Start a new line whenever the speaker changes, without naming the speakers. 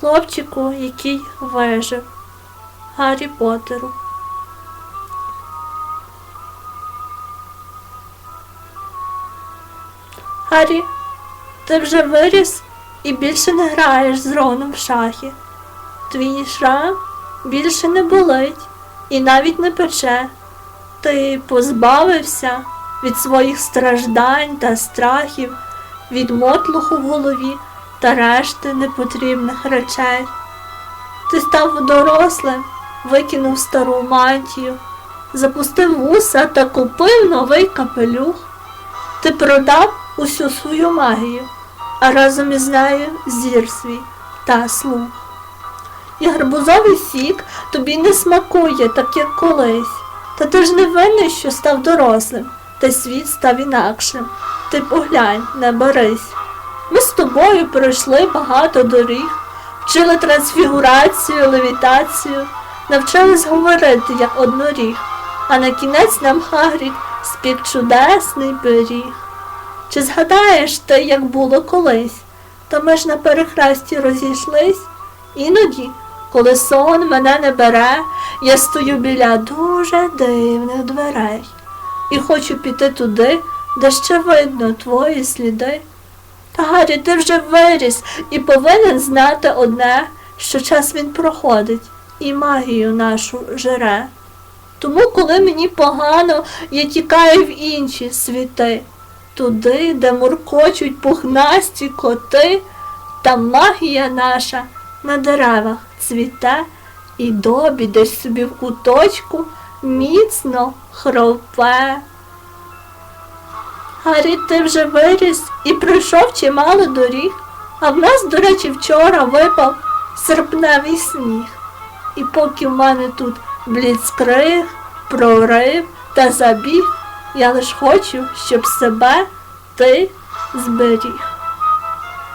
хлопчику, який вижив. Гаррі Поттеру. Гаррі, ти вже виріс і більше не граєш з Роном в шахи. Твій шрам більше не болить і навіть не пече. Ти позбавився від своїх страждань та страхів, від мотлуху в голові та решти непотрібних речей. Ти став дорослим, викинув стару мантію, запустив вуса та купив новий капелюх. Ти продав усю свою магію, а разом із нею зір свій та слух. І гарбузовий сік тобі не смакує, так як колись. Та ти ж не винний, що став дорослим, та світ став інакшим. Ти поглянь, не берись. Ми з тобою пройшли багато доріг, вчили трансфігурацію, левітацію, навчились говорити як одноріг, а на кінець нам Хагрід спік чудесний пиріг. Чи згадаєш ти, як було колись? Та ми ж на перехресті розійшлись. Іноді, коли сон мене не бере, я стою біля дуже дивних дверей і хочу піти туди, де ще видно твої сліди. Гаррі, ти вже виріс і повинен знати одне, що час він проходить і магію нашу жере. Тому, коли мені погано, я тікаю в інші світи, туди, де муркочуть пухнасті коти, та магія наша на деревах цвіте, і добі десь собі в куточку міцно хропе. Гаррі, ти вже виріс і пройшов чимало доріг, а в нас, до речі, вчора випав серпневий сніг. І поки в мене тут бліцкриг, прорив та забіг, я лиш хочу, щоб себе ти зберіг.